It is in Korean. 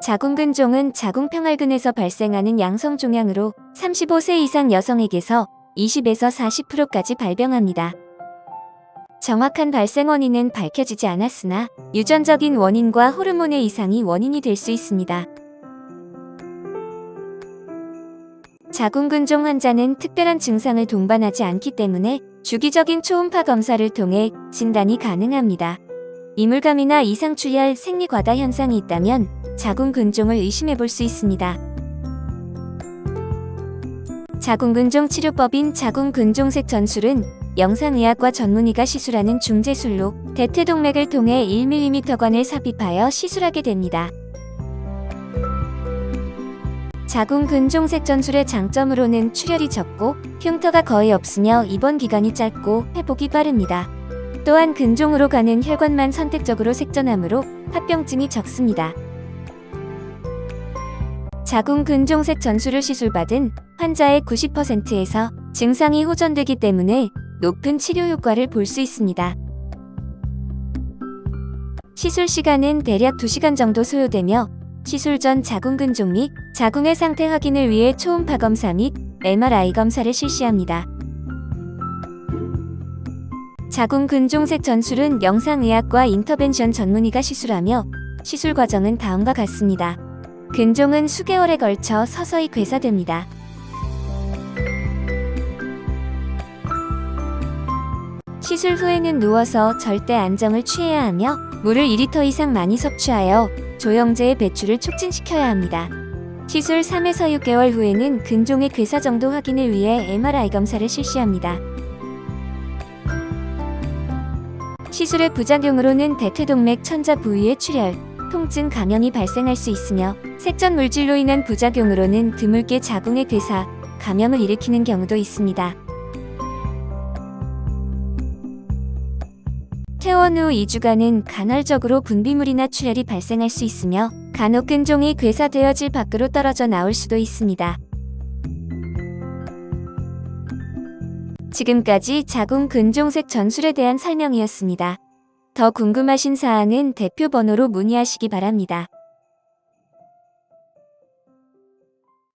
자궁근종은 자궁평활근에서 발생하는 양성종양으로 35세 이상 여성에게서 20에서 40%까지 발병합니다. 정확한 발생 원인은 밝혀지지 않았으나 유전적인 원인과 호르몬의 이상이 원인이 될 수 있습니다. 자궁근종 환자는 특별한 증상을 동반하지 않기 때문에 주기적인 초음파 검사를 통해 진단이 가능합니다. 이물감이나 이상 출혈 생리 과다 현상이 있다면 자궁근종을 의심해 볼 수 있습니다. 자궁근종 치료법인 자궁근종색 전술은 영상의학과 전문의가 시술하는 중재술로 대퇴동맥을 통해 1mm관을 삽입하여 시술하게 됩니다. 자궁근종색 전술의 장점으로는 출혈이 적고 흉터가 거의 없으며 입원 기간이 짧고 회복이 빠릅니다. 또한 근종으로 가는 혈관만 선택적으로 색전하므로 합병증이 적습니다. 자궁 근종색 전술을 시술받은 환자의 90%에서 증상이 호전되기 때문에 높은 치료 효과를 볼 수 있습니다. 시술 시간은 대략 2시간 정도 소요되며 시술 전 자궁 근종 및 자궁의 상태 확인을 위해 초음파 검사 및 MRI 검사를 실시합니다. 자궁근종색 전술은 영상의학과 인터벤션 전문의가 시술하며 시술 과정은 다음과 같습니다. 근종은 수개월에 걸쳐 서서히 괴사됩니다. 시술 후에는 누워서 절대 안정을 취해야 하며 물을 2리터 이상 많이 섭취하여 조영제의 배출을 촉진시켜야 합니다. 시술 3에서 6개월 후에는 근종의 괴사 정도 확인을 위해 MRI 검사를 실시합니다. 시술의 부작용으로는 대퇴동맥 천자 부위의 출혈, 통증, 감염이 발생할 수 있으며 색전 물질로 인한 부작용으로는 드물게 자궁의 괴사, 감염을 일으키는 경우도 있습니다. 퇴원 후 2주간은 간헐적으로 분비물이나 출혈이 발생할 수 있으며 간혹 근종이 괴사되어 질 밖으로 떨어져 나올 수도 있습니다. 지금까지 자궁 근종색 전술에 대한 설명이었습니다. 더 궁금하신 사항은 대표 번호로 문의하시기 바랍니다.